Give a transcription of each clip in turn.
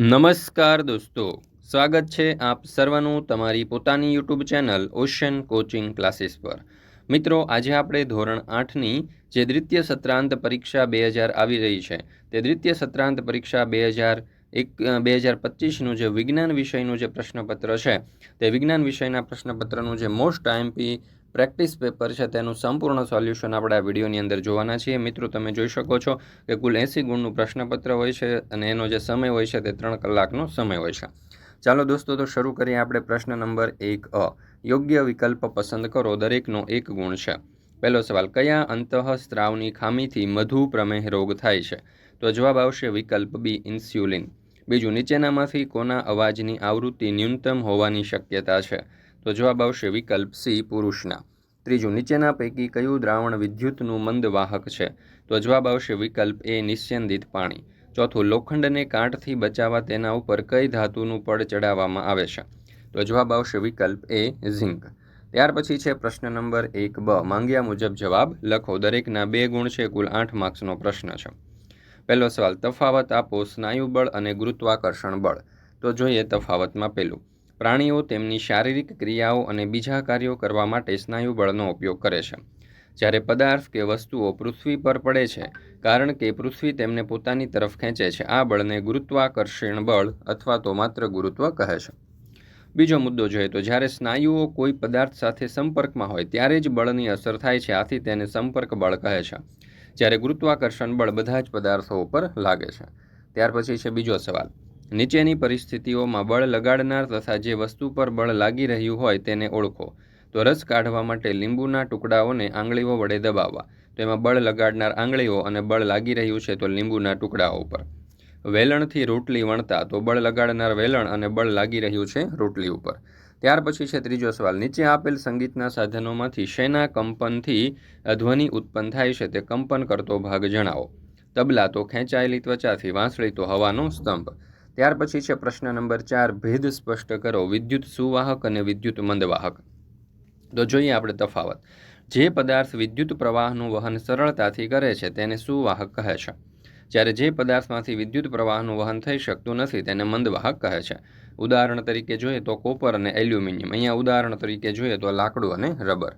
નમસ્કાર દોસ્તો, સ્વાગત છે આપ સર્વનું તમારી પોતાની YouTube channel ocean coaching classes પર. મિત્રો, આજે આપણે ધોરણ આઠની જે દ્વિતીય સત્રાંત પરીક્ષા બે હજાર આવી રહી છે, તે દ્વિતીય સત્રાંત પરીક્ષા બે હજાર એક બે હજાર પચીસનું જે વિજ્ઞાન વિષયનું જે પ્રશ્નપત્ર છે, તે વિજ્ઞાન વિષયના પ્રશ્નપત્રનું જે મોસ્ટ આઈએમપી પ્રેક્ટિસ પેપર છે તેનું સંપૂર્ણ સોલ્યુશન આપણે આ વિડીયોની અંદર જોવાના છીએ. મિત્રો, તમે જોઈ શકો છો કે કુલ એંસી ગુણનું પ્રશ્નપત્ર હોય છે અને એનો જે સમય હોય છે તે ત્રણ કલાકનો સમય હોય છે. ચાલો દોસ્તો, તો શરૂ કરીએ આપણે પ્રશ્ન નંબર એક અ. યોગ્ય વિકલ્પ પસંદ કરો, દરેકનો એક ગુણ છે. પહેલો સવાલ, કયા અંતઃસ્ત્રાવની ખામીથી મધુ પ્રમેહ રોગ થાય છે? તો જવાબ આવશે વિકલ્પ બી, ઇન્સ્યુલિન. બીજું, નીચેનામાંથી કોના અવાજની આવૃત્તિ ન્યૂનતમ હોવાની શક્યતા છે? તો જવાબ આવશે વિકલ્પ સી, પુરુષના. ત્રીજું, નીચેના પૈકી કયું દ્રાવણ વિદ્યુતનું મંદ વાહક છે? તો જવાબ આવશે વિકલ્પ એ, નિસ્યંદિત પાણી. ચોથું, લોખંડને કાંઠથી બચાવવા તેના ઉપર કઈ ધાતુનું પડ ચડાવવામાં આવે છે? તો જવાબ આવશે વિકલ્પ એ, ઝિંક. ત્યાર પછી છે પ્રશ્ન નંબર એક, બ. માંગ્યા મુજબ જવાબ લખો. દરેકના બે ગુણ છે, કુલ આઠ માર્ક્સનો પ્રશ્ન છે. પહેલો સવાલ, તફાવત આપો સ્નાયુબળ અને ગુરુત્વાકર્ષણ બળ. તો જોઈએ તફાવતમાં પહેલું પ્રાણીઓ તેમની શારીરિક ક્રિયાઓ અને બીજા કાર્યો કરવા માટે સ્નાયુ બળનો ઉપયોગ કરે છે. જ્યારે પદાર્થ કે વસ્તુઓ પૃથ્વી પર પડે છે, કારણ કે પૃથ્વી તેમને પોતાની તરફ ખેંચે છે, આ બળને ગુરુત્વાકર્ષણ બળ અથવા તો માત્ર ગુરુત્વ કહે છે. બીજો મુદ્દો જોઈએ તો જ્યારે સ્નાયુઓ કોઈ પદાર્થ સાથે સંપર્કમાં હોય, ત્યારે જ બળની અસર થાય છે, આથી તેને સંપર્ક બળ કહે છે. જ્યારે ગુરુત્વાકર્ષણ બળ બધા જ પદાર્થો ઉપર લાગે છે. ત્યાર પછી છે બીજો સવાલ. નીચેની પરિસ્થિતિઓમાં બળ લગાડનાર તથા જે વસ્તુ પર બળ લાગી રહ્યું હોય તેને ઓળખો. તો રસ કાઢવા માટે લીંબુના ટુકડાઓને આંગળીઓ વડે દબાવવા. તો એમાં બળ લગાડનાર આંગળીઓ અને બળ લાગી રહ્યું છે તો લીંબુના ટુકડાઓ ઉપર. વેલણથી રોટલી વણતા તો બળ લગાડનાર વેલણ અને બળ લાગી રહ્યું છે રોટલી ઉપર. ત્યાર પછી છે ત્રીજો સવાલ. નીચે આપેલ સંગીતના સાધનોમાંથી શેના કંપનથી ધ્વનિ ઉત્પન્ન થાય છે તે કંપન કરતો ભાગ જણાવો. તબલા તો ખેંચાયેલી ત્વચાથી, વાંસળી તો હવાનો સ્તંભ. ત્યાર પછી છે પ્રશ્ન નંબર ચાર, ભેદ સ્પષ્ટ કરો. વિદ્યુત સુવાહક અને વિદ્યુત મંદવાહક. તો જોઈએ આપણે તફાવત. જે પદાર્થ વિદ્યુત પ્રવાહનું વહન સરળતાથી કરે છે, તેને સુવાહક કહે છે. જ્યારે જે પદાર્થમાંથી વિદ્યુત પ્રવાહનું વહન થઈ શકતું નથી, તેને મંદવાહક કહે છે. ઉદાહરણ તરીકે જોઈએ તો કોપર અને એલ્યુમિનિયમ. અહીંયા ઉદાહરણ તરીકે જોઈએ તો લાકડું અને રબર.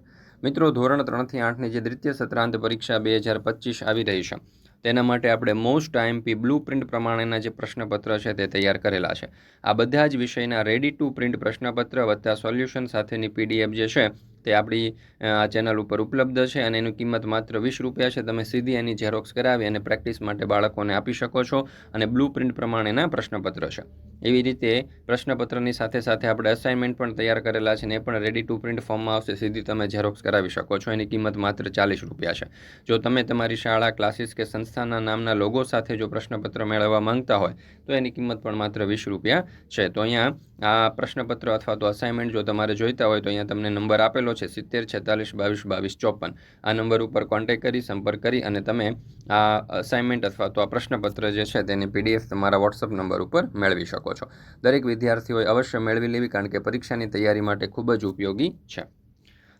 મિત્રો, ધોરણ ત્રણથી આઠની જે દ્વિતીય સત્રાંત પરીક્ષા બે હજાર પચીસ આવી રહી છે. તેના માટે આપણે મોસ્ટ આઈએમપી બ્લુ પ્રિન્ટ પ્રમાણેના જે પ્રશ્નપત્ર છે તે તૈયાર કરેલા છે. આ બધા જ વિષયના રેડી ટુ પ્રિન્ટ પ્રશ્નપત્ર વત્તા સોલ્યુશન સાથેની પીડીએફ જે છે તે આપણી આ ચેનલ ઉપર ઉપલબ્ધ છે અને એની કિંમત માત્ર વીસ રૂપિયા છે. તમે સીધી એની ઝેરોક્સ કરાવી અને પ્રેક્ટિસ માટે બાળકોને આપી શકો છો અને બ્લુ પ્રિન્ટ પ્રમાણેના પ્રશ્નપત્ર છે. એવી રીતે પ્રશ્નપત્રની સાથે સાથે આપણે અસાઇનમેન્ટ પણ તૈયાર કરેલા છે ને એ પણ રેડી ટુ પ્રિન્ટ ફોર્મમાં આવશે. સીધી તમે ઝેરોક્સ કરાવી શકો છો. એની કિંમત માત્ર ચાલીસ રૂપિયા છે. જો તમે તમારી શાળા ક્લાસીસ કે સંસ્થાના નામના લોગો સાથે જો પ્રશ્નપત્ર મેળવવા માંગતા હોય, તો એની કિંમત પણ માત્ર વીસ રૂપિયા છે. તો અહીંયા આ પ્રશ્નપત્ર અથવા તો અસાઇનમેન્ટ જો તમારે જોઈતા હોય, તો અહીંયા તમને નંબર આપેલો છે સિત્તેર, છેતાલીસ, બાવીસ બાવીસ, ચોપન. આ નંબર ઉપર કોન્ટેક્ટ કરી, સંપર્ક કરી અને તમે આ અસાઇનમેન્ટ અથવા તો આ પ્રશ્નપત્ર જે છે તેની પીડીએફ તમારા વોટ્સઅપ નંબર ઉપર મેળવી શકો છો. દરેક વિદ્યાર્થીઓએ અવશ્ય મેળવી લેવી કારણ કે પરીક્ષાની તૈયારી માટે ખૂબ જ ઉપયોગી છે.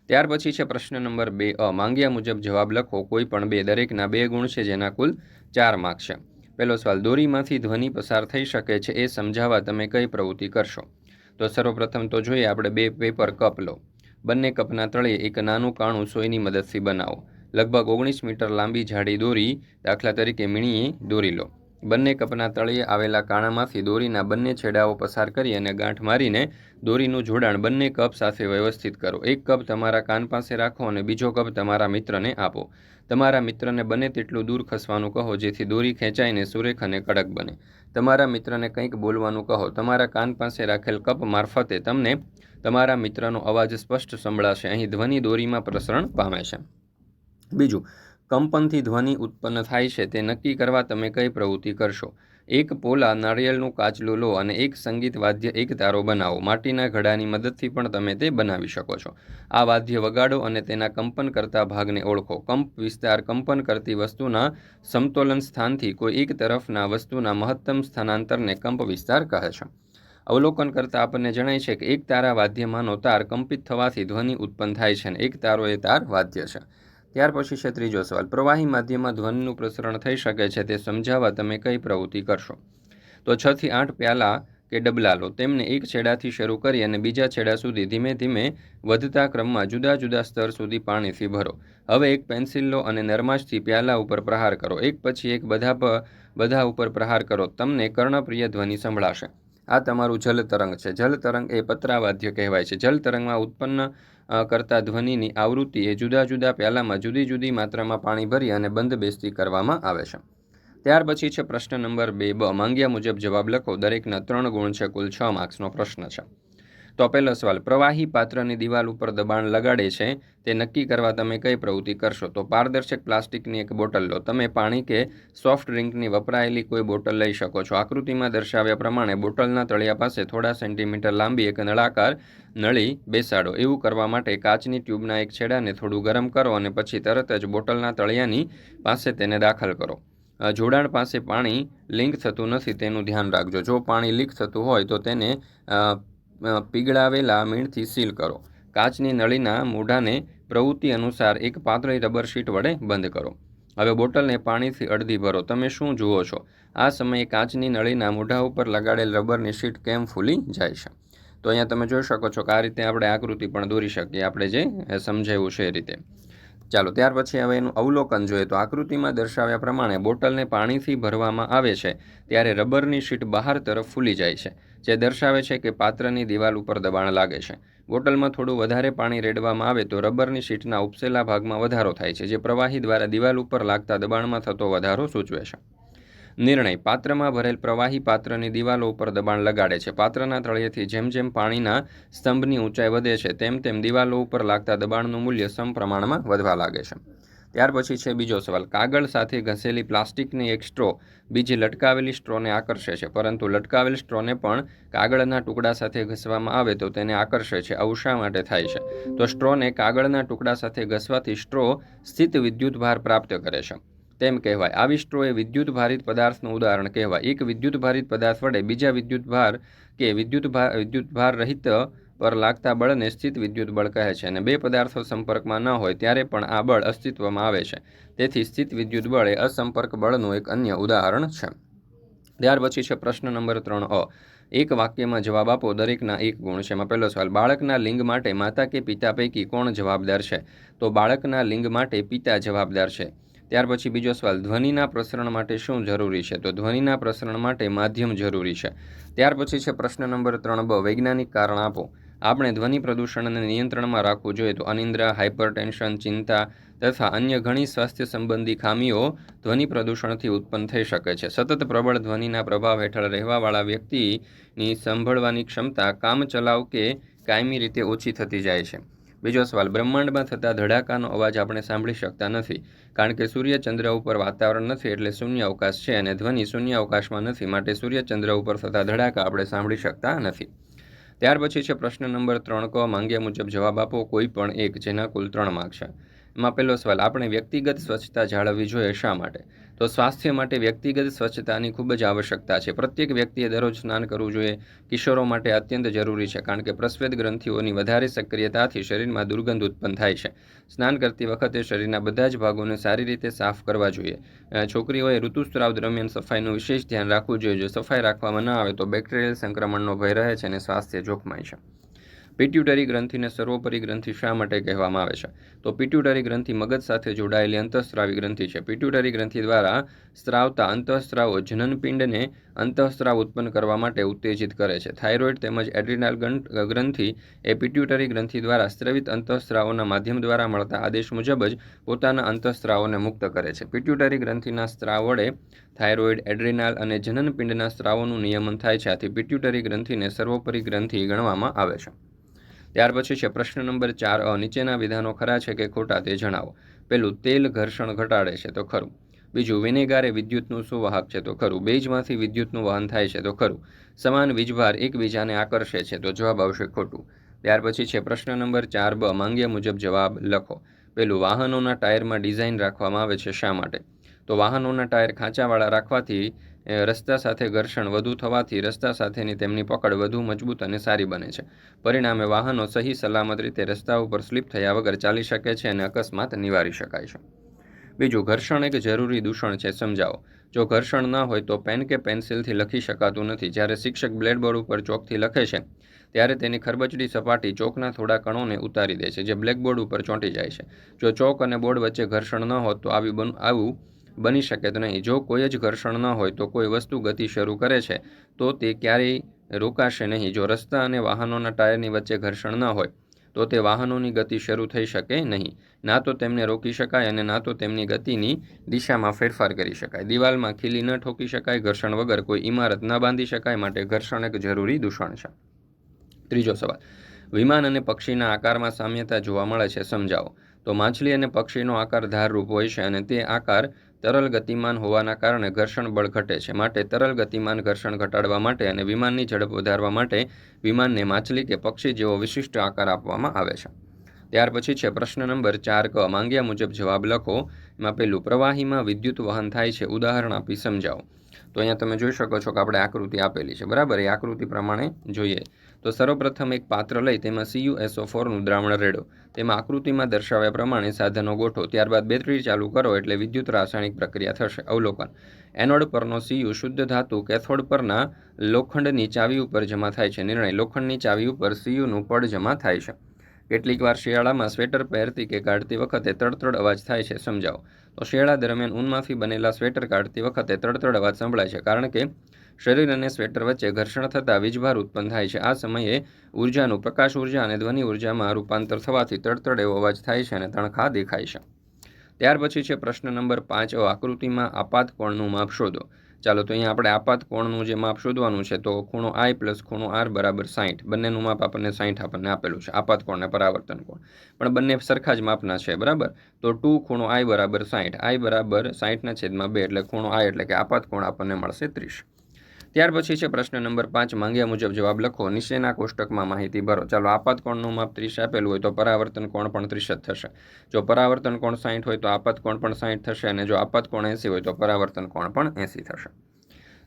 ત્યાર પછી છે પ્રશ્ન નંબર બે અ. માંગ્યા મુજબ જવાબ લખો. કોઈ પણ બે. દરેકના બે ગુણ છે જેના કુલ ચાર માર્ક છે. પહેલો સવાલ, દોરીમાંથી ધ્વનિ પસાર થઈ શકે છે એ સમજાવવા તમે કઈ પ્રવૃત્તિ કરશો? તો સર્વપ્રથમ તો જોઈએ, આપણે બે પેપર કપ લો. બંને કપના તળે એક નાનું કાણું સોયની મદદથી બનાવો. લગભગ ઓગણીસ મીટર લાંબી જાડી દોરી દાખલા તરીકે મીણીએ દોરી લો. બંને કપના તળિયે આવેલા કાણામાંથી દોરીના બંને છેડાઓ પસાર કરી અને ગાંઠ મારીને દોરીનું જોડાણ બંને કપ સાથે વ્યવસ્થિત કરો. એક કપ તમારા કાન પાસે રાખો અને બીજો કપ તમારા મિત્રને આપો. તમારા મિત્રને બને તેટલું દૂર ખસવાનું કહો જેથી દોરી ખેંચાઈને સુરેખ અને કડક બને. તમારા મિત્રને કંઈક બોલવાનું કહો. તમારા કાન પાસે રાખેલ કપ મારફતે તમને તમારા મિત્રનો અવાજ સ્પષ્ટ સંભળાશે. અહીં ધ્વનિ દોરીમાં પ્રસરણ પામે છે. બીજું, કંપનથી ધ્વનિ ઉત્પન્ન થાય છે. તે નક્કી કરવા તમે કઈ પ્રવૃત્તિ કરશો? એક પોલા નાળિયેરનું કાચલું લો અને એક સંગીત વાદ્ય એક તારો બનાવો. માટીના ઘડાની મદદથી પણ તમે તે બનાવી શકો છો. આ વાદ્ય વગાડો અને તેના કંપન કરતા ભાગને ઓળખો. કંપ વિસ્તાર કંપન કરતી વસ્તુના સમતોલન સ્થાનથી કોઈ એક તરફના વસ્તુના મહત્તમ સ્થાનાંતરને કંપ વિસ્તાર કહે છે. અવલોકન કરતાં આપણને જણાય છે કે એક તારા વાદ્યમાંનો તાર કંપિત થવાથી ધ્વનિ ઉત્પન્ન થાય છે અને એક તારો એ તાર વાદ્ય છે. ત્યાર પછી છે ત્રીજો સવાલ, પ્રવાહી માધ્યમમાં ધ્વનિનું પ્રસરણ થઈ શકે છે તે સમજાવવા તમે કઈ પ્રવૃત્તિ કરશો? તો છથી આઠ પ્યાલા કે ડબલા લો તેમને એક છેડાથી શરૂ કરી અને બીજા છેડા સુધી ધીમે ધીમે વધતા ક્રમમાં જુદા જુદા સ્તર સુધી પાણીથી ભરો. હવે એક પેન્સિલ લો અને નરમાશથી પ્યાલા ઉપર પ્રહાર કરો. એક પછી એક બધા પ, બધા ઉપર પ્રહાર કરો. તમને કર્ણપ્રિય ધ્વનિ સંભળાશે. આ તમારું જલ તરંગ છે. જલ તરંગ એ પત્રાવાદ્ય કહેવાય છે. જલ તરંગમાં ઉત્પન્ન કરતા ધ્વનિની આવૃત્તિ એ જુદા જુદા પ્યાલામાં જુદી જુદી માત્રામાં પાણી ભરી અને બંધ બેસતી કરવામાં આવે છે. ત્યાર પછી છે પ્રશ્ન નંબર બે. બ. માંગ્યા મુજબ જવાબ લખો. દરેકના ત્રણ ગુણ છે. કુલ છ માર્ક્સનો પ્રશ્ન છે. તો પહેલો સવાલ, પ્રવાહી પાત્રની દિવાલ ઉપર દબાણ લગાડે છે, તે નક્કી કરવા તમે કઈ પ્રવૃત્તિ કરશો? તો પારદર્શક પ્લાસ્ટિકની એક બોટલ લો. તમે પાણી કે સોફ્ટ ડ્રિંકની વપરાયેલી કોઈ બોટલ લઈ શકો છો. આકૃતિમાં દર્શાવ્યા પ્રમાણે બોટલના તળિયા પાસે થોડા સેન્ટીમીટર લાંબી એક નળાકાર નળી બેસાડો. એવું કરવા માટે કાચની ટ્યુબના એક છેડાને થોડું ગરમ કરો અને પછી તરત જ બોટલના તળિયાની પાસે તેને દાખલ કરો. જોડાણ પાસે પાણી લિંક થતું નથી, તેનું ધ્યાન રાખજો. જો પાણી લીક થતું હોય તો તેને પીગળાવેલા મીણથી સીલ કરો. કાચની નળીના મૂઢાને પ્રવૃત્તિ અનુસાર એક પાતળી રબર શીટ વડે બંધ કરો. હવે બોટલને પાણીથી અડધી ભરો. તમે શું જુઓ છો? આ સમયે કાચની નળીના મૂઢા ઉપર લગાડેલ રબરની શીટ કેમ ફૂલી જાય છે? તો અહીંયા તમે જોઈ શકો છો કે આ રીતે આપણે આકૃતિ પણ દોરી શકીએ. આપણે જે સમજાવ્યું છે એ રીતે. ચાલો, ત્યાર પછી હવે એનું અવલોકન જોઈએ. તો આકૃતિમાં દર્શાવ્યા પ્રમાણે બોટલને પાણીથી ભરવામાં આવે છે. ત્યારે રબરની શીટ બહાર તરફ ફૂલી જાય છે. જે દર્શાવે છે કે પાત્રની દિવાલ ઉપર દબાણ લાગે છે. બોટલમાં થોડું વધારે પાણી રેડવામાં આવે તો રબરની શીટના ઉપસેલા ભાગમાં વધારો થાય છે, જે પ્રવાહી દ્વારા દિવાલ ઉપર લાગતા દબાણમાં થતો વધારો સૂચવે છે. નિર્ણય, પાત્રમાં ભરેલ પ્રવાહી પાત્રની દિવાલો ઉપર દબાણ લગાડે છે. પાત્રના તળિયેથી જેમ જેમ પાણીના સ્તંભની ઊંચાઈ વધે છે, તેમ તેમ દિવાલો ઉપર લાગતા દબાણનું મૂલ્ય સમપ્રમાણમાં વધવા લાગે છે. ત્યાર પછી છે બીજો સવાલ. કાગળ સાથે ઘસેલી પ્લાસ્ટિકની એક સ્ટ્રો બીજી લટકાવેલી સ્ટ્રોને આકર્ષે છે. પરંતુ લટકાવેલ સ્ટ્રોને પણ કાગળના ટુકડા સાથે ઘસવામાં આવે તો તેને આકર્ષે છે. આવું શા માટે થાય છે? તો સ્ટ્રોને કાગળના ટુકડા સાથે ઘસવાથી સ્ટ્રો સ્થિત વિદ્યુત ભાર પ્રાપ્ત કરે છે. તેમ કહેવાય. આવી સ્ટ્રો એ વિદ્યુત ભારિત પદાર્થનું ઉદાહરણ કહેવાય. એક વિદ્યુત ભારિત પદાર્થ વડે બીજા વિદ્યુત ભાર કે વિદ્યુત ભાર વિદ્યુત ભાર રહિત પર લાગતા બળને સ્થિત વિદ્યુત બળ કહે છે અને બે પદાર્થો સંપર્કમાં ન હોય ત્યારે પણ આ બળ અસ્તિત્વમાં આવે છે. તેથી સ્થિત વિદ્યુત બળ એ અસંપર્ક બળનું એક અન્ય ઉદાહરણ છે. ત્યાર પછી છે પ્રશ્ન નંબર ત્રણ અ. એક વાક્યમાં જવાબ આપો દરેકના એક ગુણ છે. એમાં પહેલો સવાલ, બાળકના લિંગ માટે માતા કે પિતા પૈકી કોણ જવાબદાર છે? તો બાળકના લિંગ માટે પિતા જવાબદાર છે. ત્યાર પછી બીજો સવાલ, ધ્વનિના પ્રસરણ માટે શું જરૂરી છે? તો ધ્વનિના પ્રસરણ માટે માધ્યમ જરૂરી છે. ત્યાર પછી છે પ્રશ્ન નંબર ત્રણ બ વૈજ્ઞાનિક કારણ આપો. આપણે ધ્વનિ પ્રદૂષણને નિયંત્રણમાં રાખવું જોઈએ તો અનિદ્રા હાઇપરટેન્શન ચિંતા તથા અન્ય ઘણી સ્વાસ્થ્ય સંબંધી ખામીઓ ધ્વનિ પ્રદૂષણથી ઉત્પન્ન થઈ શકે છે. સતત પ્રબળ ધ્વનિના પ્રભાવ હેઠળ રહેવાવાળા વ્યક્તિની સાંભળવાની ક્ષમતા કામચલાઉ કે કાયમી રીતે ઓછી થતી જાય છે. બીજો સવાલ, બ્રહ્માંડમાં થતા ધડાકાનો અવાજ આપણે સાંભળી શકતા નથી, કારણ કે સૂર્ય ચંદ્ર ઉપર વાતાવરણ નથી એટલે શૂન્ય અવકાશ છે અને ધ્વનિ શૂન્ય અવકાશમાં નથી, માટે સૂર્ય ચંદ્ર ઉપર થતા ધડાકા આપણે સાંભળી શકતા નથી. ત્યાર પછી છે પ્રશ્ન નંબર ત્રણ. ક, માંગ્યા મુજબ જવાબ આપો, કોઈ પણ એક, જેના કુલ ત્રણ માર્ક છે. એમાં પહેલો સવાલ, આપણે વ્યક્તિગત સ્વચ્છતા જાળવવી જોઈએ શા માટે? તો સ્વાસ્થ્ય માટે વ્યક્તિગત સ્વચ્છતાની ખૂબ જ આવશ્યકતા છે. પ્રત્યેક વ્યક્તિએ દરરોજ સ્નાન કરવું જોઈએ. કિશોરો માટે અત્યંત જરૂરી છે, કારણ કે પ્રસ્વેદ ગ્રંથિઓની વધારે સક્રિયતાથી શરીરમાં દુર્ગંધ ઉત્પન્ન થાય છે. સ્નાન કરતી વખતે શરીરના બધા જ ભાગોને સારી રીતે સાફ કરવા જોઈએ. છોકરીઓએ ઋતુસ્ત્રાવ દરમિયાન સફાઈનું વિશેષ ધ્યાન રાખવું જોઈએ. જો સફાઈ રાખવામાં ન આવે તો બેક્ટેરિયલ સંક્રમણનો ભય રહે છે અને સ્વાસ્થ્ય જોખમાય છે. પિટ્યુટરી ગ્રંથિને સર્વોપરી ગ્રંથિ શા માટે કહેવામાં આવે છે? તો પિટ્યુટરી ગ્રંથિ મગજ સાથે જોડાયેલી અંતઃસ્રાવી ગ્રંથિ છે. પિટ્યુટરી ગ્રંથિ દ્વારા સ્ત્રાવતા અંતઃસ્રાવો જનનપિંડને અંતઃસ્રાવ ઉત્પન્ન કરવા માટે ઉત્તેજિત કરે છે. થાઇરોઇડ તેમજ એડ્રિનાલ ગ્રંથિ એ પિટ્યુટરી ગ્રંથિ દ્વારા સ્ત્રવિત અંતઃસ્રાવોના માધ્યમ દ્વારા મળતા આદેશ મુજબ જ પોતાના અંતઃસ્રાવોને મુક્ત કરે છે. પિટ્યુટરી ગ્રંથિના સ્ત્રાવ વડે થાઇરોઇડ, એડ્રિનાલ અને જનનપિંડના સ્ત્રાવોનું નિયમન થાય છે. આથી પિટ્યુટરી ગ્રંથિને સર્વોપરી ગ્રંથિ ગણવામાં આવે છે. ત્યાર પછી છે, પ્રશ્ન નંબર ચાર, અ, નીચેના વિધાનો ખરા છે કે ખોટા તે જણાવો. પેલું, તેલ ઘર્ષણ ઘટાડે છે તો ખરું. બીજું, વિનેગાર વિદ્યુતનું સુવાહક છે તો ખરું. બેજમાંથી વિદ્યુતનું વહન થાય છે તો ખરું. સમાન વીજભાર એકબીજાને આકર્ષે છે તો જવાબ આવશે ખોટું. ત્યાર પછી છે, પ્રશ્ન નંબર ચાર, બ, માંગ્યા મુજબ જવાબ લખો. પેલું, વાહનોના ટાયરમાં ડિઝાઇન રાખવામાં આવે છે શા માટે? તો વાહનોના ટાયર ખાંચાવાળા રાખવાથી એ રસ્તા સાથે ઘર્ષણ વધુ થવાથી રસ્તા સાથેની તેમની પકડ વધુ મજબૂત અને સારી બને છે. પરિણામે વાહનો સહી સલામત રીતે રસ્તા ઉપર સ્લીપ થયા વગર ચાલી શકે છે અને અકસ્માત નિવારી શકાય છે. બીજું, ઘર્ષણ એક જરૂરી દૂષણ છે, સમજાવો. જો ઘર્ષણ ન હોય તો પેન કે પેન્સિલથી લખી શકાતું નથી. જ્યારે શિક્ષક બ્લેડબોર્ડ ઉપર ચોકથી લખે છે, ત્યારે તેની ખરબચડી સપાટી ચોકના થોડા કણોને ઉતારી દે છે, જે બ્લેકબોર્ડ ઉપર ચોંટી જાય છે. જો ચોક અને બોર્ડ વચ્ચે ઘર્ષણ ન હોત તો આવી બન, આવું બની શકે તો નહીં. જો કોઈ જ ઘર્ષણ ન હોય તો કોઈ વસ્તુ ગતિ શરૂ કરે છે, તો તે ક્યારેય રોકાશે નહીં. જો રસ્તા અને વાહનોના ટાયરની વચ્ચે ઘર્ષણ ન હોય, તો તે વાહનોની ગતિ શરૂ થઈ શકે નહીં. ના તો તેમને રોકી શકાય અને ના તો તેમની ગતિની દિશામાં ફેરફાર કરી શકાય. દિવાલમાં ખીલી ન ઠોકી શકાય, ઘર્ષણ વગર કોઈ ઇમારત ન બાંધી શકાય માટે ઘર્ષણ એક જરૂરી દૂષણ છે. ત્રીજો સવાલ. વિમાન અને પક્ષીના આકારમાં સામ્યતા જોવા મળે છે. સમજાવો. તો માછલી અને પક્ષીનો આકાર ધારરૂપ હોય છે અને તે આકાર તરલ ગતિમાન હોવાના કારણે ઘર્ષણ બળ ઘટે છે. માટે તરલ ગતિમાન ઘર્ષણ ઘટાડવા માટે અને વિમાનની ઝડપ વધારવા માટે વિમાનને માછલી કે પક્ષી જેવો વિશિષ્ટ આકાર આપવામાં આવે છે. ત્યાર પછી છે પ્રશ્ન નંબર ચાર ક. માંગ્યા મુજબ જવાબ લખો. એમાં પેલું પ્રવાહીમાં વિદ્યુત વહન થાય છે. ઉદાહરણ આપી સમજાવો. તો અહીંયા તમે જોઈ શકો છો કે આપણે આકૃતિ આપેલી છે. બરાબર? એ આકૃતિ પ્રમાણે જોઈએ. તો સર્વપ્રથમ એક પાત્ર લઈ, તેમાં સીયુએસઓ ફોરનું દ્રાવણ રેડો. તેમાં આકૃતિમાં દર્શાવ્યા પ્રમાણે સાધનો ગોઠવો. ત્યારબાદ બેટરી ચાલુ કરો એટલે વિદ્યુત રાસાયણિક પ્રક્રિયા થશે. અવલોકન. એનોડ પરનો સીયુ શુદ્ધ ધાતુ કેથોડ પરના લોખંડની ચાવી ઉપર જમા થાય છે. નિર્ણય. લોખંડની ચાવી ઉપર સીયુનું પડ જમા થાય છે. કેટલીક વાર શિયાળામાં સ્વેટર પહેરતી કે કાઢતી વખતે તડતડ અવાજ થાય છે, સમજાવો. તો શિયાળા દરમિયાન ઊનમાંથી બનેલા સ્વેટર કાઢતી વખતે તડતડ અવાજ સંભળાય છે, કારણ કે શરીર અને સ્વેટર વચ્ચે ઘર્ષણ થતાં વીજભાર ઉત્પન્ન થાય છે. આ સમયે ઉર્જાનું પ્રકાશ ઊર્જા અને ધ્વનિ ઉર્જામાં રૂપાંતર થવાથી તડતડ એવો અવાજ થાય છે અને તણખા દેખાય છે. ત્યાર પછી છે પ્રશ્ન નંબર પાંચ આકૃતિમાં આપાત કોણનું માપ શોધો. ચાલો તો અહીંયા આપણે આપાત કોણનું જે માપ શોધવાનું છે તો ખૂણો આઈ પ્લસ ખૂણો આર બરાબર સાઠ બંનેનું માપ આપણને સાઠ આપણને આપેલું છે. આપાત કોણ અને પરાવર્તન કોણ. પણ બંને સરખા જ માપના છે, બરાબર? તો ટુ ખૂણો આઈ બરાબર સાઠ આઈ બરાબર સાઠના છેદમાં બે એટલે ખૂણો આઈ એટલે કે આપાત કોણ આપણને મળશે ત્રીસ. ત્યાર પછી છે પ્રશ્ન નંબર પાંચ, માંગ્યા મુજબ જવાબ લખો. નીચેના કોષ્ટકમાં માહિતી ભરો. ચાલો આપાત કોણનું માપ ત્રીસ આપેલું હોય તો પરાવર્તન કોણ પણ ત્રીસ જ થશે. જો પરાવર્તન કોણ સાઠ હોય તો આપાત કોણ પણ સાઠ થશે અને જો આપાત કોણ એંસી હોય તો પરાવર્તન કોણ પણ એંસી થશે.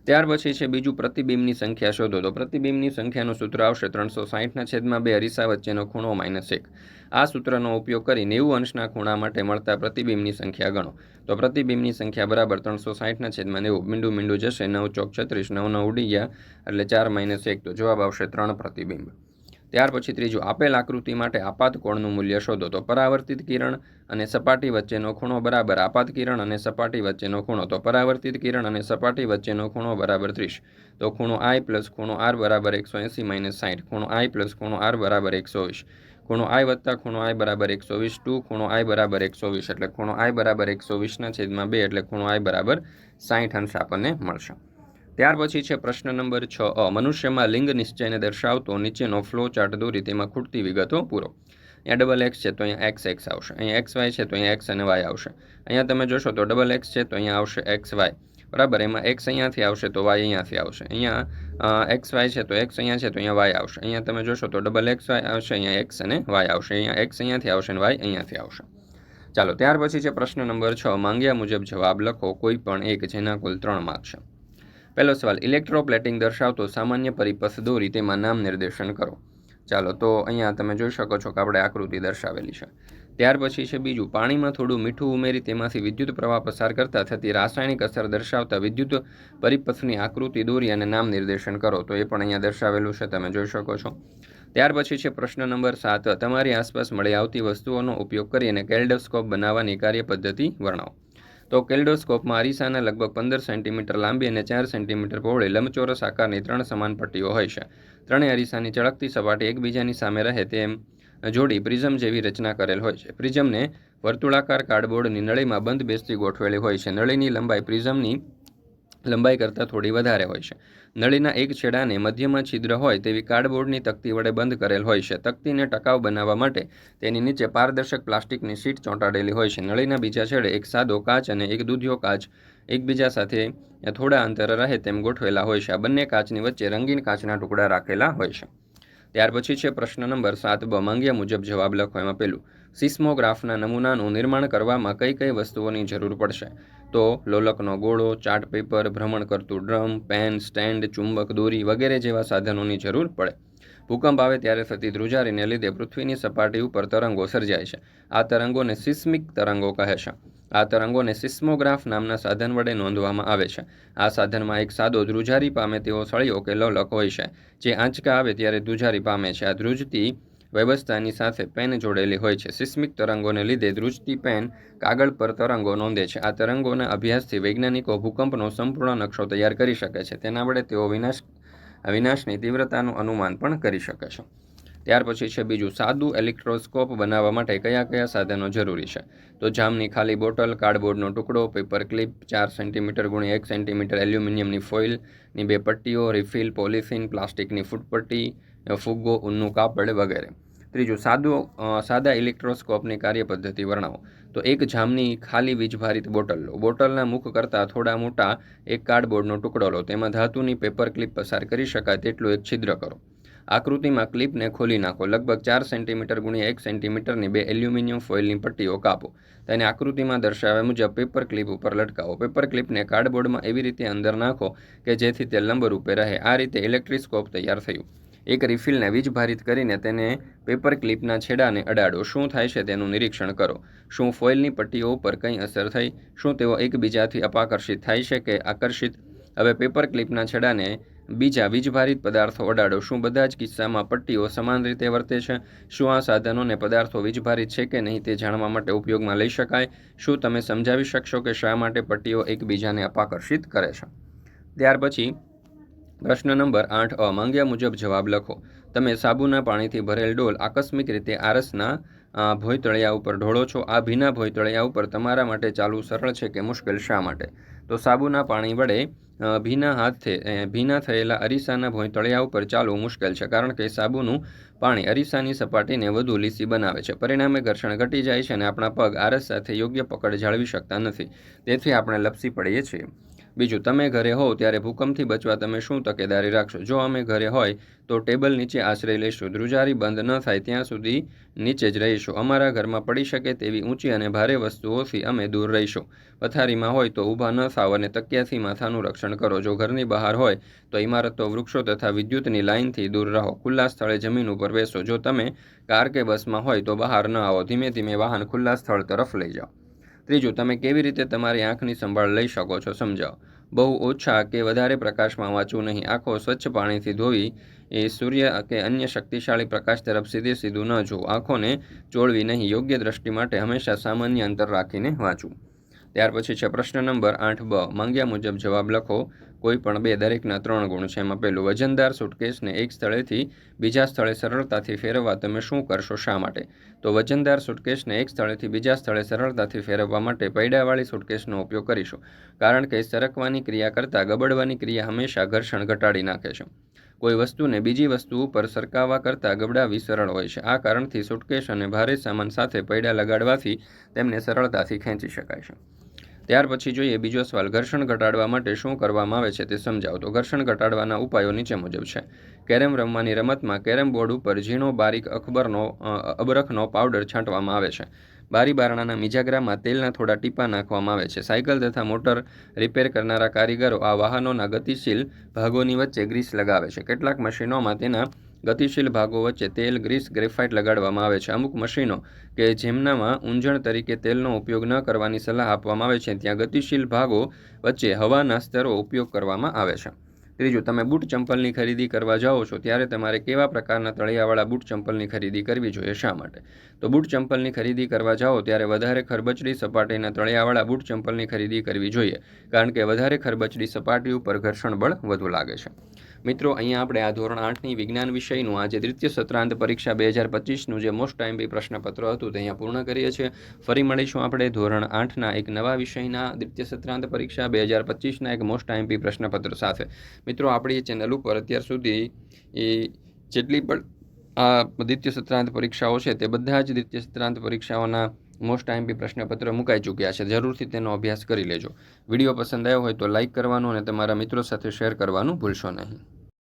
ત્યાર પછી છે બીજું પ્રતિબિંબની સંખ્યા શોધો. તો પ્રતિબિંબની સંખ્યાનું સૂત્ર આવશે ત્રણસો સાહીઠના છેદમાં બે, અરીસા વચ્ચેનો ખૂણો માઇનસ એક. આ સૂત્રનો ઉપયોગ કરી નેવું અંશના ખૂણા માટે મળતા પ્રતિબિંબની સંખ્યા ગણો. તો પ્રતિબિંબની સંખ્યા બરાબર ત્રણસો સાહીઠના છેદમાં નેવું. મીંડું મીંડું જશે. નવ ચોક છત્રીસ. નવ નવ ઉડી ગયા. એટલે ચાર માઇનસ એક. તો જવાબ આવશે ત્રણ પ્રતિબિંબ. ત્યાર પછી ત્રીજું, આપેલ આકૃતિ માટે આપાત કોણનું મૂલ્ય શોધો. તો પરાવર્તિત કિરણ અને સપાટી વચ્ચેનો ખૂણો બરાબર આપાત કિરણ અને સપાટી વચ્ચેનો ખૂણો. તો પરાવર્તિત કિરણ અને સપાટી વચ્ચેનો ખૂણો બરાબર ત્રીસ. તો ખૂણો આઈ પ્લસ ખૂણો આર બરાબર એકસો એંસી માઇનસ સાઠ ખૂણો આઈ પ્લસ ખૂણો આર બરાબર એકસો વીસ. ખૂણો આઈ વત્તા ખૂણો આઈ બરાબર એકસો વીસ. ટુ ખૂણો આઈ બરાબર એકસો વીસ. એટલે ખૂણો આઈ બરાબર એકસો વીસના છેદમાં બે એટલે ખૂણો આઈ બરાબર સાઠ અંશ આપણને મળશે. ત્યાર પછી છે પ્રશ્ન નંબર છ. અ, મનુષ્યમાં લિંગ નિશ્ચયને દર્શાવતો નીચેનો ફ્લો ચાર્ટ દોરી તેમાં ખૂટતી વિગતો પૂરો. અહીંયા ડબલ એક્સ છે તો અહીંયા એક્સ એક્સ આવશે. અહીંયા એક્સ વાય છે તો અહીંયા એક્સ અને વાય આવશે. અહીંયા તમે જોશો તો ડબલ એક્સ છે તો અહીંયા આવશે એક્સ વાય બરાબર? એમાં એક્સ અહીંયાથી આવશે તો વાય અહીંયાથી આવશે. અહીંયા એક્સ વાય છે તો એક્સ અહીંયા છે તો અહીંયા વાય આવશે. અહીંયા તમે જોશો તો ડબલ એક્સ વાય આવશે, અહીંયા એક્સ અને વાય આવશે. અહીંયા એક્સ અહીંયાથી આવશે અને વાય અહીંયાથી આવશે. ચાલો, ત્યાર પછી છે પ્રશ્ન નંબર છ. માંગ્યા મુજબ જવાબ લખો કોઈ પણ એક જેના કુલ ત્રણ માર્ક છે. પહેલો સવાલ, ઇલેક્ટ્રોપ્લેટિંગ દર્શાવતો સામાન્ય પરિપથ દોરી તેમાં નામ નિર્દેશન કરો. ચાલો, તો અહીંયા તમે જોઈ શકો છો કે આપણે આકૃતિ દર્શાવેલી છે. ત્યાર પછી છે બીજું, પાણીમાં થોડું મીઠું ઉમેરી તેમાંથી વિદ્યુત પ્રવાહ પસાર કરતા થતી રાસાયણિક અસર દર્શાવતા વિદ્યુત પરિપથની આકૃતિ દોરી અને નામ નિર્દેશન કરો. તો એ પણ અહીંયા દર્શાવેલું છે, તમે જોઈ શકો છો. ત્યાર પછી છે પ્રશ્ન નંબર સાત, તમારી આસપાસ મળી આવતી વસ્તુઓનો ઉપયોગ કરીને કેલ્ડોસ્કોપ બનાવવાની કાર્યપદ્ધતિ વર્ણવો. તો કેલ્ડોસ્કોપમાં અરીસાના લગભગ પંદર સેન્ટીમીટર લાંબી અને ચાર સેન્ટીમીટર પહોળી લંબચોરસ આકારની ત્રણ સમાન પટ્ટીઓ હોય છે. ત્રણેય અરીસાની ચળકતી સપાટી એકબીજાની સામે રહે તેમ જોડી પ્રિઝમ જેવી રચના કરેલ હોય છે. પ્રિઝમને વર્તુળાકાર કાર્ડબોર્ડની નળીમાં બંધ બેસતી ગોઠવેલી હોય છે. નળીની લંબાઈ પ્રિઝમની લંબાઈ કરતાં થોડી વધારે હોય છે. નળીના એક છેડાને મધ્યમાં છિદ્ર હોય તેવી કાર્ડબોર્ડની તકતી વડે બંધ કરેલ હોય છે. તકતીને ટકાઉ બનાવવા માટે તેની નીચે પારદર્શક પ્લાસ્ટિકની શીટ ચોંટાડેલી હોય છે. નળીના બીજા છેડે એક સાદો કાચ અને એક દૂધિયો કાચ એકબીજા સાથે થોડા અંતરે રહે તેમ ગોઠવેલા હોય છે. આ બંને કાચની વચ્ચે રંગીન કાચના ટુકડા રાખેલા હોય છે. ત્યાર પછી છે પ્રશ્ન નંબર સાત. બ માંગ્યા મુજબ જવાબ લખો એમાં પેલું સિસ્મોગ્રાફના નમૂનાનું નિર્માણ કરવામાં કઈ કઈ વસ્તુઓની જરૂર પડશે? તો લોલકનો ગોળો, ચાર્ટ પેપર, ભ્રમણ કરતું ડ્રમ, પેન, સ્ટેન્ડ, ચુંબક, દોરી વગેરે જેવા સાધનોની જરૂર પડે. ભૂકંપ આવે ત્યારે થતી ધ્રુજારીને લીધે પૃથ્વીની સપાટી ઉપર તરંગો સર્જાય છે. આ તરંગોને સિસ્મિક તરંગો કહે છે. આ તરંગોને સિસ્મોગ્રાફ નામના સાધન વડે નોંધવામાં આવે છે. આ સાધનમાં એક સાદો ધ્રુજારી પામે તેવો સળિયો કે લોલક હોય છે. જે આંચકા આવે ત્યારે ધ્રુજારી પામે છે. આ ધ્રુજતી વ્યવસ્થાની સાથે પેન જોડેલી હોય છે. સિસ્મિક તરંગોને લીધે ધ્રુજતી પેન કાગળ પર તરંગો નોંધે છે. આ તરંગોના અભ્યાસથી વૈજ્ઞાનિકો ભૂકંપનો સંપૂર્ણ નકશો તૈયાર કરી શકે છે. તેના વડે તેઓ વિનાશ, વિનાશની તીવ્રતાનું અનુમાન પણ કરી શકે છે. ત્યાર પછી છે બીજું, સાદું ઇલેક્ટ્રોસ્કોપ બનાવવા માટે કયા કયા સાધનો જરૂરી છે? તો જામની ખાલી બોટલ, કાર્ડબોર્ડનો ટુકડો, પેપર ક્લિપ, ચાર સેન્ટીમીટર ગુણી એક સેન્ટીમીટર એલ્યુમિનિયમની ફોઇલની બે પટ્ટીઓ, રિફિલ, પોલિથીન, પ્લાસ્ટિકની ફૂટપટ્ટી, ફુગ્ગો, ઊનનું કાપડ વગેરે. ત્રીજું, સાદું સાદા ઇલેક્ટ્રોસ્કોપની કાર્યપદ્ધતિ વર્ણવો. તો એક જામની ખાલી વીજભારિત બોટલ લો. બોટલના મુખ કરતાં થોડા મોટા એક કાર્ડબોર્ડનો ટુકડો લો. તેમાં ધાતુની પેપર ક્લિપ પસાર કરી શકાય તેટલું એક છિદ્ર કરો. આકૃતિમાં ક્લિપને ખોલી નાખો. લગભગ ચાર સેન્ટીમીટર ગુણ્યા એક સેન્ટીમીટરની બે એલ્યુમિનિયમ ફોઇલની પટ્ટીઓ કાપો. તેને આકૃતિમાં દર્શાવ્યા મુજબ પેપર ક્લિપ ઉપર લટકાવો. પેપર ક્લિપને કાર્ડબોર્ડમાં એવી રીતે અંદર નાખો કે જેથી તે લંબરૂપે રહે. આ રીતે ઇલેક્ટ્રિસ્કોપ તૈયાર થયું. એક રિફિલને વીજભારિત કરીને તેને પેપર ક્લિપના છેડાને અડાડો. શું થાય છે તેનું નિરીક્ષણ કરો. શું ફોઇલની પટ્ટીઓ ઉપર કંઈ અસર થઈ? શું તેઓ એકબીજાથી અપાકર્ષિત થાય છે કે આકર્ષિત? હવે પેપર ક્લિપના છેડાને બીજા વીજભારિત પદાર્થો અડાડો. શું બધા જ કિસ્સામાં પટ્ટીઓ સમાન રીતે વર્તે છે? શું આ સાધનોને પદાર્થો વીજભારિત છે કે નહીં તે જાણવા માટે ઉપયોગમાં લઈ શકાય? શું તમે સમજાવી શકશો કે શા માટે પટ્ટીઓ એકબીજાને અપાકર્ષિત કરે છે? ત્યાર પછી પ્રશ્ન નંબર આઠ, અ, માંગ્યા મુજબ જવાબ લખો. તમે સાબુના પાણીથી ભરેલ ડોલ આકસ્મિક રીતે આરસના ભોયતળિયા ઉપર ઢોળો છો. આ ભીના ભોયતળિયા ઉપર તમારા માટે ચાલવું સરળ છે કે મુશ્કેલ શા માટે? તો સાબુના પાણી વડે ભીના હાથે ભીના થયેલા અરીસાના ભોયતળિયા ઉપર ચાલવું મુશ્કેલ છે કારણ કે સાબુનું પાણી અરીસાની સપાટીને વધુ લીસી બનાવે છે. પરિણામે ઘર્ષણ ઘટી જાય છે અને આપણા પગ આરસ સાથે યોગ્ય પકડ જાળવી શકતા નથી. તેથી આપણે લપસી પડીએ છીએ. બીજું, તમે ઘરે હોવ ત્યારે ભૂકંપથી બચવા તમે શું તકેદારી રાખશો? જો અમે ઘરે હોય તો ટેબલ નીચે આશ્રય લઈશું ધ્રુજારી બંધ ન થાય ત્યાં સુધી નીચે જ રહીશું. અમારા ઘરમાં પડી શકે તેવી ઊંચી અને ભારે વસ્તુઓથી અમે દૂર રહીશું. પથારીમાં હોય તો ઊભા ન થાવ અને તકિયાથી માથાનું રક્ષણ કરો. જો ઘરની બહાર હોય તો ઇમારતો, વૃક્ષો તથા વિદ્યુતની લાઇનથી દૂર રહો. ખુલ્લા સ્થળે જમીન ઉપર બેસો. જો તમે કાર કે બસમાં હોય તો બહાર ન આવો. ધીમે ધીમે વાહન ખુલ્લા સ્થળ તરફ લઈ જાઓ. ત્રીજું, તમે કેવી રીતે તમારી આંખની સંભાળ લઈ શકો છો સમજાવો. બહુ ઓછા કે વધારે પ્રકાશમાં વાંચવું નહીં. આંખો સ્વચ્છ પાણીથી ધોવી એ સૂર્ય કે અન્ય શક્તિશાળી પ્રકાશ તરફ સીધે સીધું ન જોવું આંખોને ચોળવી નહીં. યોગ્ય દ્રષ્ટિ માટે હંમેશા સામાન્ય અંતર રાખીને વાંચવું. ત્યાર પછી છે પ્રશ્ન નંબર આઠ બ. માંગ્યા મુજબ જવાબ લખો. કોઈ પણ બે, દરેકના ત્રણ ગુણ છે. એમાં પહેલું, વજનદાર સુટકેસને એક સ્થળેથી બીજા સ્થળે સરળતાથી ફેરવવા તમે શું કરશો, શા માટે? તો વજનદાર સુટકેસને એક સ્થળેથી બીજા સ્થળે સરળતાથી ફેરવવા માટે પૈડાવાળી સુટકેસનો ઉપયોગ કરીશું. કારણ કે સરકવાની ક્રિયા કરતાં ગબડવાની ક્રિયા હંમેશા ઘર્ષણ ઘટાડી નાખે છે. કોઈ વસ્તુને બીજી વસ્તુ ઉપર સરકાવવા કરતાં ગબડાવી સરળ હોય છે. આ કારણથી સુટકેશ અને ભારે સામાન સાથે પૈડા લગાડવાથી તેમને સરળતાથી ખેંચી શકાય છે. ત્યાર પછી જોઈએ બીજો સવાલ, ઘર્ષણ ઘટાડવા માટે શું કરવામાં આવે છે તે સમજાવો. તો ઘર્ષણ ઘટાડવાના ઉપાયો નીચે મુજબ છે. કેરમ રમવાની રમતમાં કેરમ બોર્ડ ઉપર ઝીણો બારીક અખબરનો અબરખનો પાવડર છાંટવામાં આવે છે. બારી બારણાના મિજાગરામાં તેલના થોડા ટીપા નાખવામાં આવે છે. સાયકલ તથા મોટર રિપેર કરનારા કારીગરો આ વાહનોના ગતિશીલ ભાગોની વચ્ચે ગ્રીસ લગાવે છે. કેટલાક મશીનોમાં તેના ગતિશીલ ભાગો વચ્ચે તેલ ગ્રીસ ગ્રેફાઇટ લગાડવામાં આવે છે. અમુક મશીનો કે જેમનામાં ઊંજણ તરીકે તેલનો ઉપયોગ ન કરવાની સલાહ આપવામાં આવે છે. ત્યાં ગતિશીલ ભાગો વચ્ચે હવાના સ્તરો ઉપયોગ કરવામાં આવે છે. ત્રીજું તમે બૂટ ચંપલની ખરીદી કરવા જાઓ છો, ત્યારે તમારે કેવા પ્રકારના તળિયાવાળા બૂટ ચંપલની ખરીદી કરવી જોઈએ? શા માટે? તો બૂટ ચંપલની ખરીદી કરવા જાઓ, ત્યારે વધારે ખરબચડી સપાટીના તળિયાવાળા બૂટ ચંપલની ખરીદી કરવી જોઈએ. કારણ કે વધારે ખરબચડી સપાટી ઉપર ઘર્ષણ બળ વધુ લાગે છે. મિત્રો, અહીંયા આપણે આ ધોરણ આઠની વિજ્ઞાન વિષયનું આજે દ્વિતીય સત્રાંત પરીક્ષા બે હજાર પચીસનું જે મોસ્ટ ટાઈમ બી પ્રશ્નપત્ર હતું તે અહીંયા પૂર્ણ કરીએ છીએ. ફરી મળીશું આપણે ધોરણ આઠના એક નવા વિષયના દ્વિતીય સત્રાંત પરીક્ષા બે હજાર પચીસના એક મોસ્ટ ટાઈમ બી પ્રશ્નપત્ર સાથે. મિત્રો, આપણી ચેનલ ઉપર અત્યાર સુધી એ જેટલી પણ આ દ્વિતીય સત્રાંત પરીક્ષાઓ છે તે બધા જ દ્વિતીય સત્રાંત પરીક્ષાઓના મોસ્ટ બી પ્રશ્નપત્ર મુકાઈ ચૂક્યા છે. જરૂરથી તેનો અભ્યાસ કરી લેજો. વીડિયો પસંદ આવ્યો હોય તો લાઇક કરવાનું અને તમારા મિત્રો સાથે શેર કરવાનું ભૂલશો નહીં.